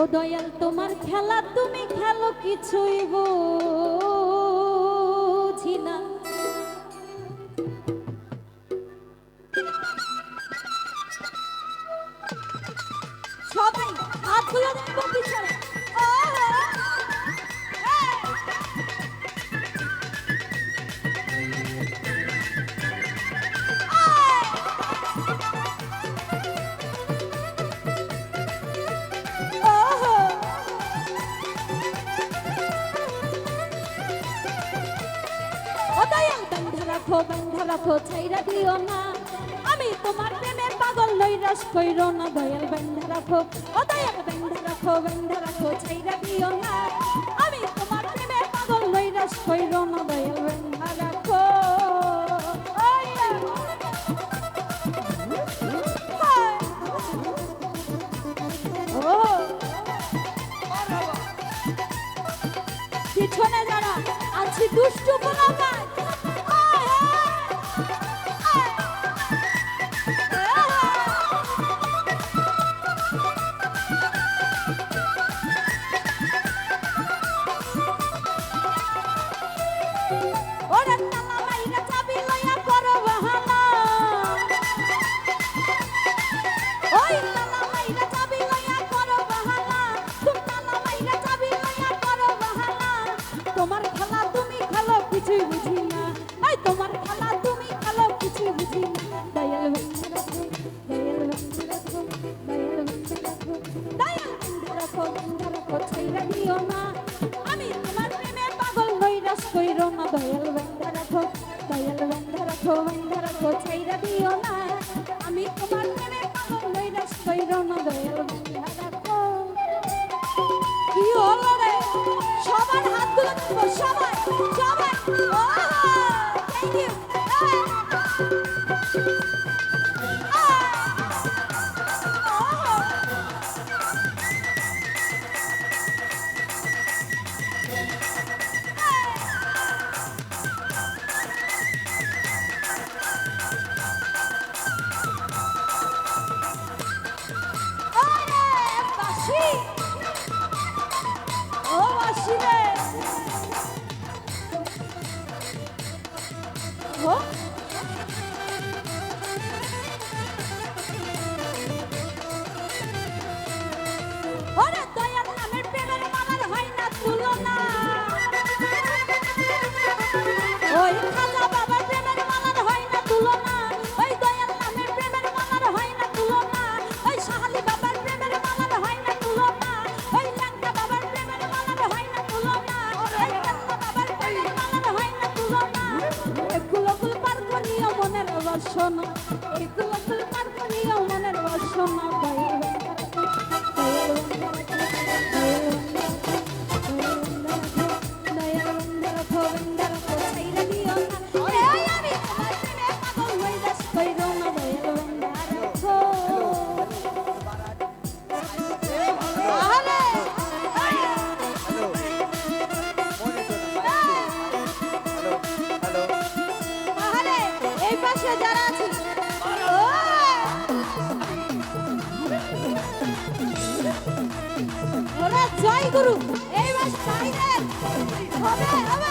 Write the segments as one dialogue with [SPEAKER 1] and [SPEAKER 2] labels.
[SPEAKER 1] ও দয়াল তোমার খেলা তুমি খেলো কিছুই বুঝি না। সবাই দেখব পিছনে। বন্ধ রাখো ছাইরা দিও না। আমি তোমার প্রেমে পাগল নৈরাশ কইরো না, দয়াল বন্ধ রাখো ও দয়াল রাখো রাখো ছাইরা দিও না। আমি তোমার প্রেমে পাগল নৈরাশ কইরো না, দয়াল বন্ধ রাখো পিছনে যারা, আছি দুষ্টু ওরে তালা সবার হাতগুলো তুলবো সবাই সবাই। যারা আছে! ওরা জয় গুরু এই মাস বাইরে হবে হবে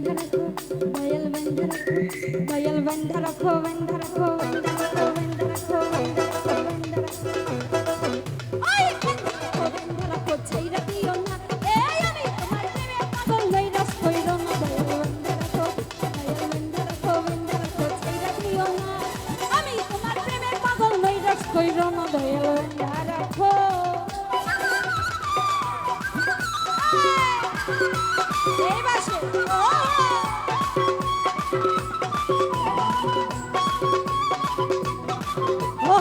[SPEAKER 1] बंधा रखो पायल बंधा रखो पायल बंधा रखो बंधा रखो बंधा रखो बंधा रखो बंधा रखो बंधा रखो आय बंधा रखो बंधा रखो छैरा दियो ना ए আমি তোমার প্রেমে পাগল হই রস কইরো না পাयल बंधा रखो पायल बंधा रखो बंधा रखो छैरा দিও না আমি তোমার প্রেমে পাগল হই রস কইরো না দয়াল বন্ধা রাখো এই বাসে ও ও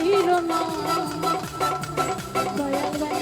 [SPEAKER 1] তুমি না দয়াল